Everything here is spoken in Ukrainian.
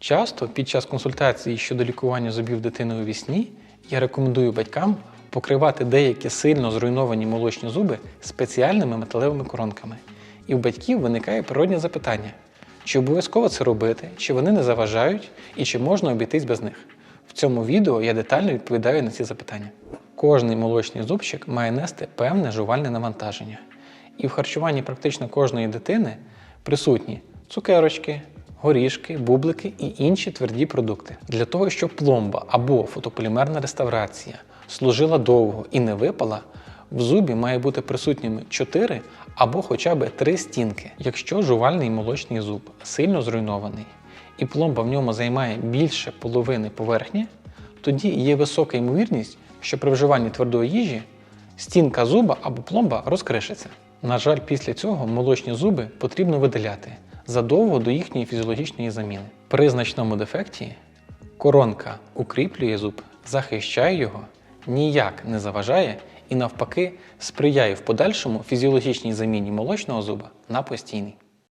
Часто під час консультації щодо лікування зубів дитини у вісні я рекомендую батькам покривати деякі сильно зруйновані молочні зуби спеціальними металевими коронками. І у батьків виникає природне запитання: чи обов'язково це робити, чи вони не заважають і чи можна обійтись без них. В цьому відео я детально відповідаю на ці запитання. Кожний молочний зубчик має нести певне жувальне навантаження. І в харчуванні практично кожної дитини присутні цукерочки, горішки, бублики і інші тверді продукти. Для того, щоб пломба або фотополімерна реставрація служила довго і не випала, в зубі має бути присутніми 4 або хоча б 3 стінки. Якщо жувальний молочний зуб сильно зруйнований і пломба в ньому займає більше половини поверхні, тоді є висока ймовірність, що при вживанні твердої їжі стінка зуба або пломба розкришиться. На жаль, після цього молочні зуби потрібно видаляти задовго до їхньої фізіологічної заміни. При значному дефекті коронка укріплює зуб, захищає його, ніяк не заважає і навпаки сприяє в подальшому фізіологічній заміні молочного зуба на постійний.